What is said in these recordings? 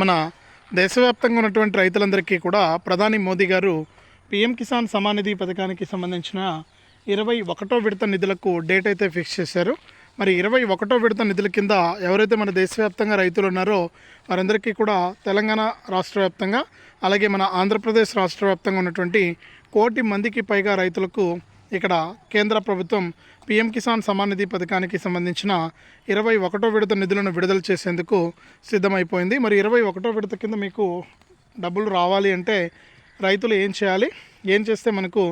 మన దేశవ్యాప్తంగా ఉన్నటువంటి రైతులందరికీ కూడా ప్రధాని మోదీ గారు పీఎం కిసాన్ సమానిధి పథకానికి సంబంధించిన ఇరవై ఒకటో విడత నిధులకు డేట్ అయితే ఫిక్స్ చేశారు. మరి ఇరవై ఒకటో విడత నిధుల కింద ఎవరైతే మన దేశవ్యాప్తంగా రైతులు ఉన్నారో వారందరికీ కూడా తెలంగాణ రాష్ట్ర వ్యాప్తంగా అలాగే మన ఆంధ్రప్రదేశ్ రాష్ట్ర వ్యాప్తంగా ఉన్నటువంటి కోటి మందికి పైగా రైతులకు ఇక్కడ కేంద్ర ప్రభుత్వం పీఎం కిసాన్ సమాన్ నిధి పథకానికి సంబంధించిన ఇరవై ఒకటో విడత నిధులను విడుదల చేసేందుకు సిద్ధమైపోయింది. మరి ఇరవై ఒకటో విడత కింద మీకు డబ్బులు రావాలి అంటే రైతులు ఏం చేయాలి? ఏం చేస్తే మనకు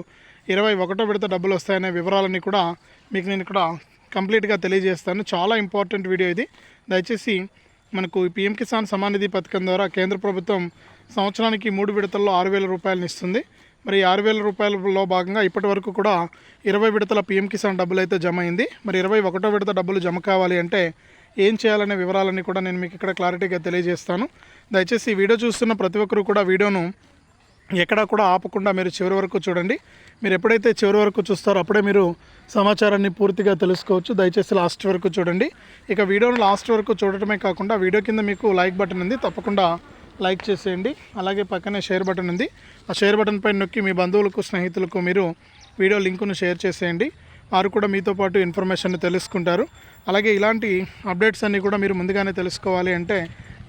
ఇరవై ఒకటో విడత డబ్బులు వస్తాయనే వివరాలన్నీ కూడా మీకు నేను ఇక్కడ కంప్లీట్గా తెలియజేస్తాను. చాలా ఇంపార్టెంట్ వీడియో ఇది. దయచేసి మనకు పీఎం కిసాన్ సమాన్ నిధి పథకం ద్వారా కేంద్ర ప్రభుత్వం సంవత్సరానికి మూడు విడతల్లో ఆరు వేల రూపాయలను ఇస్తుంది. మరి ఆరు వేల రూపాయలలో భాగంగా ఇప్పటి వరకు కూడా ఇరవై విడతల పీఎం కిసాన్ డబ్బులు అయితే జమ అయింది. మరి ఇరవై ఒకటో విడత డబ్బులు జమ కావాలి అంటే ఏం చేయాలనే వివరాలన్నీ కూడా నేను మీకు ఇక్కడ క్లారిటీగా తెలియజేస్తాను. దయచేసి ఈ వీడియో చూస్తున్న ప్రతి ఒక్కరు కూడా వీడియోను ఎక్కడా కూడా ఆపకుండా మీరు చివరి వరకు చూడండి. మీరు ఎప్పుడైతే చివరి వరకు చూస్తారో అప్పుడే మీరు సమాచారాన్ని పూర్తిగా తెలుసుకోవచ్చు. దయచేసి లాస్ట్ వరకు చూడండి. ఇక వీడియోను లాస్ట్ వరకు చూడటమే కాకుండా వీడియో కింద మీకు లైక్ బటన్ ఉంది. తప్పకుండా లైక్ చేసేయండి. అలాగే పక్కనే షేర్ బటన్ ఉంది. ఆ షేర్ బటన్ పైన నొక్కి మీ బంధువులకు స్నేహితులకు మీరు వీడియో లింకును షేర్ చేసేయండి. వారు కూడా మీతో పాటు ఇన్ఫర్మేషన్ తెలుసుకుంటారు. అలాగే ఇలాంటి అప్డేట్స్ అన్నీ కూడా మీరు ముందుగానే తెలుసుకోవాలి అంటే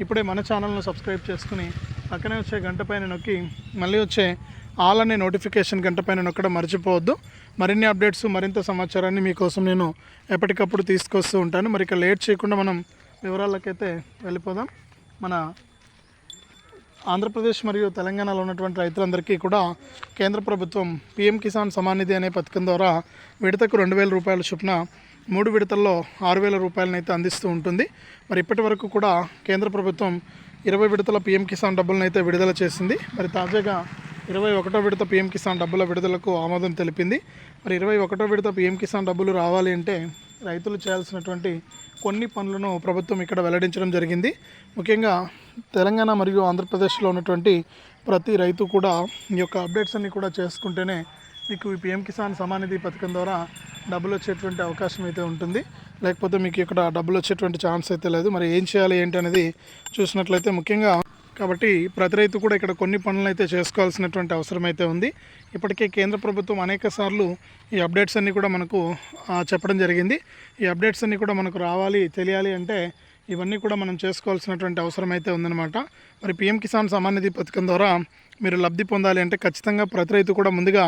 ఇప్పుడే మన ఛానల్ను సబ్స్క్రైబ్ చేసుకుని పక్కనే వచ్చే గంట పైన నొక్కి మళ్ళీ వచ్చే ఆల్ అనే నోటిఫికేషన్ గంట పైన నొక్కడం మర్చిపోవద్దు. మరిన్ని అప్డేట్స్ మరింత సమాచారాన్ని మీకోసం నేను ఎప్పటికప్పుడు తీసుకొస్తూ ఉంటాను. మరి ఇక లేట్ చేయకుండా మనం వివరాలకైతే వెళ్ళిపోదాం. మన ఆంధ్రప్రదేశ్ మరియు తెలంగాణలో ఉన్నటువంటి రైతులందరికీ కూడా కేంద్ర ప్రభుత్వం పీఎం కిసాన్ సమాన్ నిధి అనే పథకం ద్వారా విడతకు రెండు వేల రూపాయల చొప్పున మూడు విడతల్లో ఆరు వేల రూపాయలనైతే అందిస్తూ ఉంటుంది. మరి ఇప్పటి వరకు కూడా కేంద్ర ప్రభుత్వం ఇరవై విడతల పీఎం కిసాన్ డబ్బులను అయితే విడుదల చేసింది. మరి తాజాగా ఇరవై ఒకటో విడత పీఎం కిసాన్ డబ్బుల విడుదలకు ఆమోదం తెలిపింది. మరి ఇరవై ఒకటో విడత పీఎం కిసాన్ డబ్బులు రావాలి అంటే రైతులు చేయాల్సినటువంటి కొన్ని పనులను ప్రభుత్వం ఇక్కడ వెల్లడించడం జరిగింది. ముఖ్యంగా తెలంగాణ మరియు ఆంధ్రప్రదేశ్లో ఉన్నటువంటి ప్రతి రైతు కూడా ఈ యొక్క అప్డేట్స్ అన్ని కూడా చేసుకుంటేనే మీకు ఈ పిఎం కిసాన్ సమానిధి పథకం ద్వారా డబ్బులు వచ్చేటువంటి అవకాశం అయితే ఉంటుంది. లేకపోతే మీకు ఇక్కడ డబ్బులు వచ్చేటువంటి ఛాన్స్ అయితే లేదు. మరి ఏం చేయాలి ఏంటి అనేది చూసినట్లయితే ముఖ్యంగా కాబట్టి ప్రతి రైతు కూడా ఇక్కడ కొన్ని పనులు అయితే చేసుకోవాల్సినటువంటి అవసరం అయితే ఉంది. ఇప్పటికే కేంద్ర ప్రభుత్వం అనేక సార్లు ఈ అప్డేట్స్ అన్నీ కూడా మనకు చెప్పడం జరిగింది. ఈ అప్డేట్స్ అన్నీ కూడా మనకు రావాలి తెలియాలి అంటే ఇవన్నీ కూడా మనం చేసుకోవాల్సినటువంటి అవసరం అయితే ఉందన్నమాట. మరి పిఎం కిసాన్ సమాన్ నిధి పథకం ద్వారా మీరు లబ్ధి పొందాలి అంటే ఖచ్చితంగా ప్రతి రైతు కూడా ముందుగా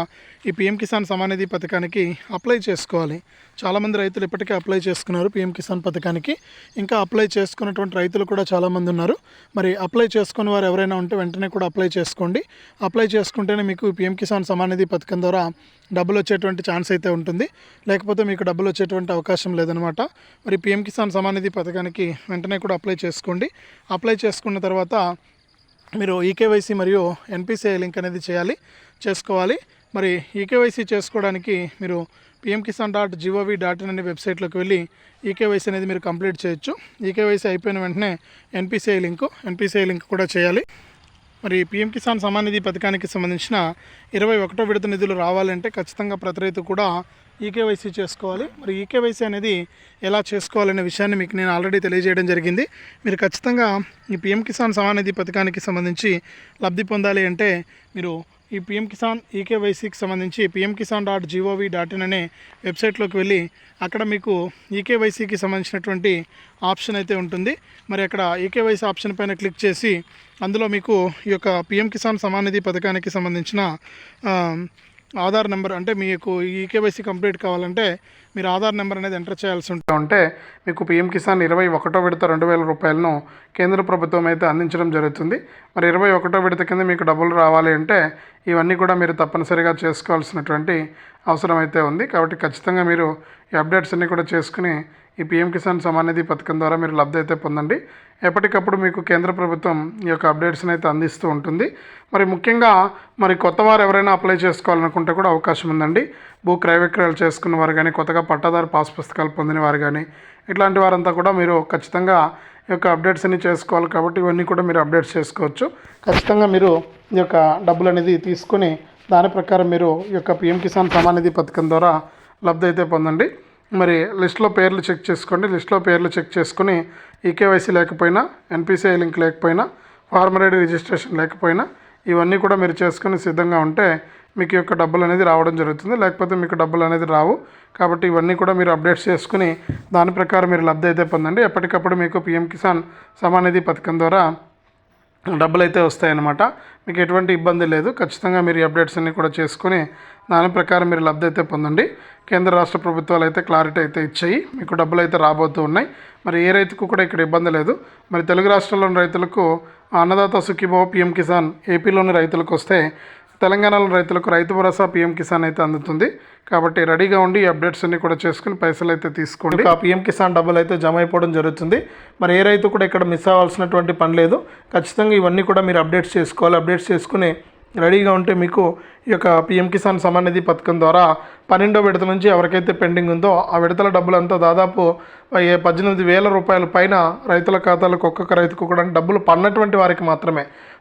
ఈ పిఎం కిసాన్ సమానిధి పథకానికి అప్లై చేసుకోవాలి. చాలామంది రైతులు ఇప్పటికే అప్లై చేసుకున్నారు పిఎం కిసాన్ పథకానికి. ఇంకా అప్లై చేసుకున్నటువంటి రైతులు కూడా చాలామంది ఉన్నారు. మరి అప్లై చేసుకుని వారు ఎవరైనా ఉంటే వెంటనే కూడా అప్లై చేసుకోండి. అప్లై చేసుకుంటేనే మీకు పిఎం కిసాన్ సమానిధి పథకం ద్వారా డబ్బులు వచ్చేటువంటి ఛాన్స్ అయితే ఉంటుంది. లేకపోతే మీకు డబ్బులు వచ్చేటువంటి అవకాశం లేదనమాట. మరి పిఎం కిసాన్ సమానిధి పథకానికి వెంటనే కూడా అప్లై చేసుకోండి. అప్లై చేసుకున్న తర్వాత మీరు ఈకేవైసీ మరియు ఎన్పిసిఐ లింక్ అనేది చేయాలి చేసుకోవాలి. మరి ఈకేవైసీ చేసుకోవడానికి మీరు PM Kisan dot G O V dot in అనే వెబ్సైట్లోకి వెళ్ళి ఈకేవైసీ అనేది మీరు కంప్లీట్ చేయొచ్చు. ఈకేవైసీ అయిపోయిన వెంటనే ఎన్పిసిఐ లింకు ఎన్పిసిఐ లింక్ కూడా చేయాలి. మరి పిఎం కిసాన్ సమాన్ నిధి పథకానికి సంబంధించిన ఇరవై ఒకటో విడత నిధులు రావాలంటే ఖచ్చితంగా ప్రతి రైతు కూడా ఈకేవైసీ చేసుకోవాలి. మరి ఈకేవైసీ అనేది ఎలా చేసుకోవాలనే విషయాన్ని మీకు నేను ఆల్రెడీ తెలియజేయడం జరిగింది. మీరు ఖచ్చితంగా ఈ పిఎం కిసాన్ సమానిధి పథకానికి సంబంధించి లబ్ధి పొందాలి అంటే మీరు ఈ పిఎం కిసాన్ ఈకేవైసీకి సంబంధించి PM Kisan dot G O V dot in అనే వెబ్సైట్లోకి వెళ్ళి అక్కడ మీకు ఈకేవైసీకి సంబంధించినటువంటి ఆప్షన్ అయితే ఉంటుంది. మరి అక్కడ ఈకేవైసీ ఆప్షన్ పైన క్లిక్ చేసి అందులో మీకు ఈ యొక్క పిఎం కిసాన్ సమానిధి పథకానికి సంబంధించిన ఆధార్ నెంబర్ అంటే మీకు ఈకేవైసీ కంప్లీట్ కావాలంటే మీరు ఆధార్ నెంబర్ అనేది ఎంటర్ చేయాల్సి ఉంటుంది ఉంటే మీకు పిఎం కిసాన్ ఇరవై ఒకటో విడత రెండు వేల రూపాయలను కేంద్ర ప్రభుత్వం అయితే అందించడం జరుగుతుంది. మరి ఇరవై ఒకటో విడత కింద మీకు డబ్బులు రావాలి అంటే ఇవన్నీ కూడా మీరు తప్పనిసరిగా చేసుకోవాల్సినటువంటి అవసరం అయితే ఉంది. కాబట్టి ఖచ్చితంగా మీరు ఈ అప్డేట్స్ అన్నీ కూడా చేసుకుని ఈ పీఎం కిసాన్ సమానిధి పథకం ద్వారా మీరు లబ్ధి అయితే పొందండి. ఎప్పటికప్పుడు మీకు కేంద్ర ప్రభుత్వం ఈ యొక్క అప్డేట్స్ని అయితే అందిస్తూ ఉంటుంది. మరి ముఖ్యంగా మరి కొత్త వారు ఎవరైనా అప్లై చేసుకోవాలనుకుంటే కూడా అవకాశం ఉందండి. భూ క్రయ విక్రయాలు చేసుకున్న వారు కానీ కొత్తగా పట్టాదారు పాస్ పుస్తకాలు పొందిన వారు కానీ ఇట్లాంటి వారంతా కూడా మీరు ఖచ్చితంగా ఈ యొక్క అప్డేట్స్ అన్ని చేసుకోవాలి కాబట్టి ఇవన్నీ కూడా మీరు అప్డేట్స్ చేసుకోవచ్చు. ఖచ్చితంగా మీరు ఈ యొక్క డబ్బులు అనేది తీసుకొని దాని ప్రకారం మీరు ఈ యొక్క పిఎం కిసాన్ సమానిధి పథకం ద్వారా లబ్ధి అయితే పొందండి. మరి లిస్ట్లో పేర్లు చెక్ చేసుకోండి. లిస్ట్లో పేర్లు చెక్ చేసుకుని ఈకేవైసీ లేకపోయినా ఎన్పిసిఐ లింక్ లేకపోయినా ఫార్మర్ ఐడి రిజిస్ట్రేషన్ లేకపోయినా ఇవన్నీ కూడా మీరు చేసుకుని సిద్ధంగా ఉంటే మీకు యొక్క డబ్బులు అనేది రావడం జరుగుతుంది. లేకపోతే మీకు డబ్బులు అనేది రావు. కాబట్టి ఇవన్నీ కూడా మీరు అప్డేట్స్ చేసుకుని దాని ప్రకారం మీరు లబ్ధి అయితే పొందండి. ఎప్పటికప్పుడు మీకు పిఎం కిసాన్ సమానిధి పథకం ద్వారా డబ్బులు అయితే వస్తాయన్నమాట. మీకు ఎటువంటి ఇబ్బంది లేదు. ఖచ్చితంగా మీరు అప్డేట్స్ అన్నీ కూడా చేసుకొని దాని ప్రకారం మీరు లబ్ధి అయితే పొందండి. కేంద్ర రాష్ట్ర ప్రభుత్వాలు అయితే క్లారిటీ అయితే ఇచ్చాయి. మీకు డబ్బులు అయితే రాబోతూ ఉన్నాయి. మరి ఏ రైతుకు కూడా ఇక్కడ ఇబ్బంది లేదు. మరి తెలుగు రాష్ట్రాల్లోని రైతులకు అన్నదాత సుఖీభావ పిఎం కిసాన్ ఏపీలోని రైతులకు వస్తే తెలంగాణలో రైతులకు రైతు భరోసా పిఎం కిసాన్ అయితే అందుతుంది. కాబట్టి రెడీగా ఉండి అప్డేట్స్ అన్ని కూడా చేసుకుని పైసలు అయితే తీసుకోండి. ఆ పిఎం కిసాన్ డబ్బులు అయితే జమ అయిపోవడం జరుగుతుంది. మరి ఏ రైతు కూడా ఇక్కడ మిస్ అవ్వాల్సినటువంటి పని లేదు. ఖచ్చితంగా ఇవన్నీ కూడా మీరు అప్డేట్స్ చేసుకోవాలి. అప్డేట్స్ చేసుకుని రెడీగా ఉంటే మీకు ఈ యొక్క పిఎం కిసాన్ సమాన్ నిధి పథకం ద్వారా పన్నెండో విడత నుంచి ఎవరికైతే పెండింగ్ ఉందో ఆ విడతల డబ్బులంతా దాదాపు పద్దెనిమిది వేల రూపాయల పైన రైతుల ఖాతాలకు ఒక్కొక్క రైతుకు కూడా డబ్బులు పన్నటువంటి వారికి మాత్రమే.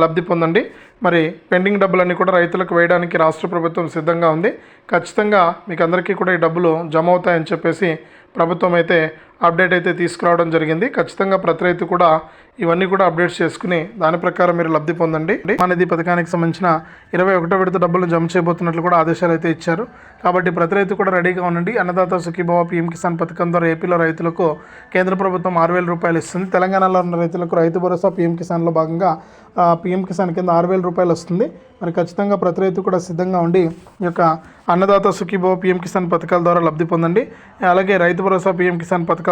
లబ్ధి పొందండి. మరి పెండింగ్ డబ్బులన్నీ కూడా రైతులకు వేయడానికి రాష్ట్ర ప్రభుత్వం సిద్ధంగా ఉంది. ఖచ్చితంగా మీకు అందరికీ కూడా ఈ డబ్బులు జమ అవుతాయని చెప్పేసి ప్రభుత్వం అయితే అప్డేట్ అయితే తీసుకురావడం జరిగింది. ఖచ్చితంగా ప్రతి రైతు కూడా ఇవన్నీ కూడా అప్డేట్స్ చేసుకుని దాని ప్రకారం మీరు లబ్ధి పొందండి. అనేది పథకానికి సంబంధించిన ఇరవై ఒకటో విడత డబ్బులు జమ చేయబోతున్నట్లు కూడా ఆదేశాలు అయితే ఇచ్చారు. కాబట్టి ప్రతి రైతు కూడా రెడీగా ఉండండి. అన్నదాత సుఖీభావ పీఎం కిసాన్ పథకం ద్వారా ఏపీలో రైతులకు కేంద్ర ప్రభుత్వం ఆరు వేల రూపాయలు ఇస్తుంది. తెలంగాణలో ఉన్న రైతులకు రైతు భరోసా పీఎం కిసాన్లో భాగంగా పీఎం కిసాన్ కింద ఆరు వేల రూపాయలు వస్తుంది. మరి ఖచ్చితంగా ప్రతి రైతు కూడా సిద్ధంగా ఉండి ఈ యొక్క అన్నదాత సుఖీభావ పీఎం కిసాన్ పథకాల ద్వారా లబ్ధి పొందండి. అలాగే రైతు భరోసా పీఎం కిసాన్ పథకాల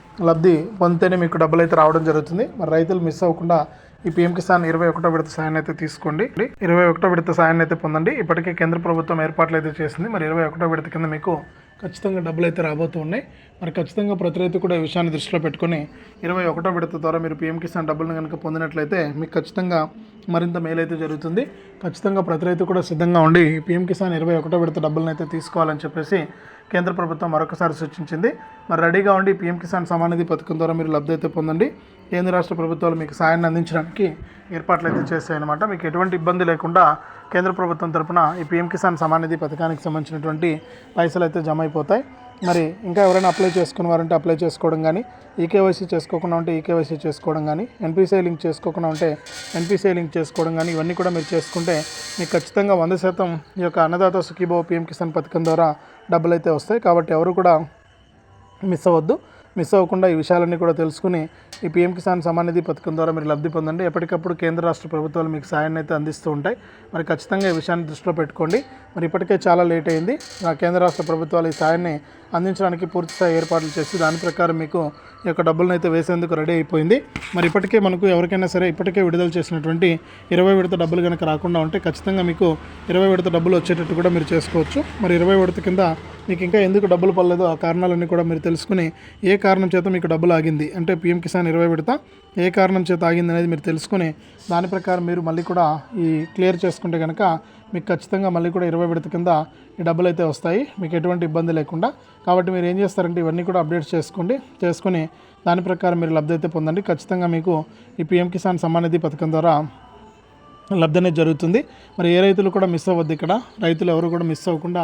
లబ్ధి పొందితేనే మీకు డబ్బులు అయితే రావడం జరుగుతుంది. మరి రైతులు మిస్ అవ్వకుండా ఈ పీఎం కిసాన్ ఇరవై ఒకటో విడత సాయాన్ని అయితే తీసుకోండి. ఇరవై ఒకటో విడత సాయాన్ని అయితే పొందండి. ఇప్పటికే కేంద్ర ప్రభుత్వం ఏర్పాట్లు అయితే చేసింది. మరి ఇరవై ఒకటో విడత కింద మీకు ఖచ్చితంగా డబ్బులు అయితే రాబోతూ ఉన్నాయి. మరి ఖచ్చితంగా ప్రతి రైతు కూడా ఈ విషయాన్ని దృష్టిలో పెట్టుకొని ఇరవై ఒకటో విడత ద్వారా మీరు పీఎం కిసాన్ డబ్బులను కనుక పొందినట్లయితే మీకు ఖచ్చితంగా మరింత మేలైతే జరుగుతుంది. ఖచ్చితంగా ప్రతి రైతు కూడా సిద్ధంగా ఉండి పిఎం పీఎం కిసాన్ ఇరవై ఒకటో విడత డబ్బులను అయితే తీసుకోవాలని చెప్పేసి కేంద్ర ప్రభుత్వం మరొకసారి సూచించింది. మరి రెడీగా ఉండి పీఎం కిసాన్ సమానిధి పథకం ద్వారా మీరు లబ్ధి అయితే పొందండి. కేంద్ర రాష్ట్ర ప్రభుత్వాలు మీకు సాయాన్ని అందించడానికి ఏర్పాట్లు అయితే చేశాయన్నమాట. మీకు ఎటువంటి ఇబ్బంది లేకుండా కేంద్ర ప్రభుత్వం తరపున ఈ పీఎం కిసాన్ సమానిధి పథకానికి సంబంధించినటువంటి పైసలు అయితే జమ అయిపోతాయి. మరి ఇంకా ఎవరైనా అప్లై చేసుకున్నవారంటే అప్లై చేసుకోవడం కానీ ఈకేవైసీ చేసుకోకుండా ఉంటే ఈకేవైసీ చేసుకోవడం కానీ ఎన్పిసిఐ లింక్ చేసుకోకుండా ఉంటే ఎన్పిసిఐ లింక్ చేసుకోవడం కానీ ఇవన్నీ కూడా మీరు చేసుకుంటే మీకు ఖచ్చితంగా వంద శాతం ఈ యొక్క అన్నదాత సుఖీభావ పీఎం కిసాన్ పథకం ద్వారా డబ్బులు అయితే వస్తాయి. కాబట్టి ఎవరు కూడా మిస్ అవ్వద్దు. మిస్ అవ్వకుండా ఈ విషయాలన్నీ కూడా తెలుసుకుని ఈ పీఎం కిసాన్ సమాన్ నిధి పథకం ద్వారా మీరు లబ్ధి పొందండి. ఎప్పటికప్పుడు కేంద్ర రాష్ట్ర ప్రభుత్వాలు మీకు సాయాన్ని అయితే అందిస్తూ ఉంటాయి. మరి ఖచ్చితంగా ఈ విషయాన్ని దృష్టిలో పెట్టుకోండి. మరి ఇప్పటికే చాలా లేట్ అయింది. నా కేంద్ర రాష్ట్ర ప్రభుత్వాలు ఈ సాయాన్ని అందించడానికి పూర్తి స్థాయి ఏర్పాట్లు చేసి దాని ప్రకారం మీకు యొక్క డబ్బులను అయితే వేసేందుకు రెడీ అయిపోయింది. మరి ఇప్పటికే మనకు ఎవరికైనా సరే ఇప్పటికే విడుదల చేసినటువంటి ఇరవై విడత డబ్బులు కనుక రాకుండా ఉంటే ఖచ్చితంగా మీకు ఇరవై విడత డబ్బులు వచ్చేటట్టు కూడా మీరు చేసుకోవచ్చు. మరి ఇరవై విడత కింద మీకు ఇంకా ఎందుకు డబ్బులు పడలేదు? ఆ కారణాలన్నీ కూడా మీరు తెలుసుకుని ఏ కారణం చేత మీకు డబ్బులు ఆగింది? అంటే పీఎం కిసాన్ ఇరవై విడత ఏ కారణం చేత ఆగింది అనేది మీరు తెలుసుకుని దాని ప్రకారం మీరు మళ్ళీ కూడా ఈ క్లియర్ చేసుకుంటే కనుక మీకు ఖచ్చితంగా మళ్ళీ కూడా ఇరవై విడత కింద ఈ డబ్బులు అయితే వస్తాయి. మీకు ఎటువంటి ఇబ్బంది లేకుండా. కాబట్టి మీరు ఏం చేస్తారంటే ఇవన్నీ కూడా అప్డేట్స్ చేసుకోండి. చేసుకుని దాని ప్రకారం మీరు లబ్ధి అయితే పొందండి. ఖచ్చితంగా మీకు ఈ పీఎం కిసాన్ సమ్మాన్ నిధి పథకం ద్వారా లబ్ధి అనేది జరుగుతుంది. మరి ఏ రైతులు కూడా మిస్ అవ్వద్దు ఇక్కడ. రైతులు ఎవరు కూడా మిస్ అవ్వకుండా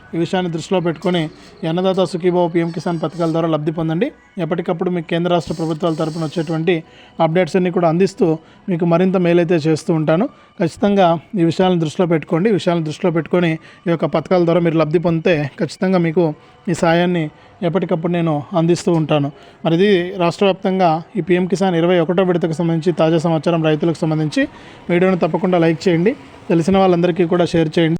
ఈ విషయాన్ని దృష్టిలో పెట్టుకొని అన్నదాత సుఖీభావ పీఎం కిసాన్ పథకాల ద్వారా లబ్ధి పొందండి. ఎప్పటికప్పుడు మీకు కేంద్ర రాష్ట్ర ప్రభుత్వాల తరపున వచ్చేటువంటి అప్డేట్స్ అన్ని కూడా అందిస్తూ మీకు మరింత మేలైతే చేస్తూ ఉంటాను. ఖచ్చితంగా ఈ విషయాలను దృష్టిలో పెట్టుకోండి. ఈ విషయాలను దృష్టిలో పెట్టుకొని ఈ యొక్క పథకాల ద్వారా మీరు లబ్ధి పొందితే ఖచ్చితంగా మీకు ఈ సాయాన్ని ఎప్పటికప్పుడు నేను అందిస్తూ ఉంటాను. మరి ఇది రాష్ట్ర వ్యాప్తంగా ఈ పీఎం కిసాన్ ఇరవై ఒకటో విడతకు సంబంధించి తాజా సమాచారం రైతులకు సంబంధించి వీడియోను తప్పకుండా లైక్ చేయండి. తెలిసిన వాళ్ళందరికీ కూడా షేర్ చేయండి.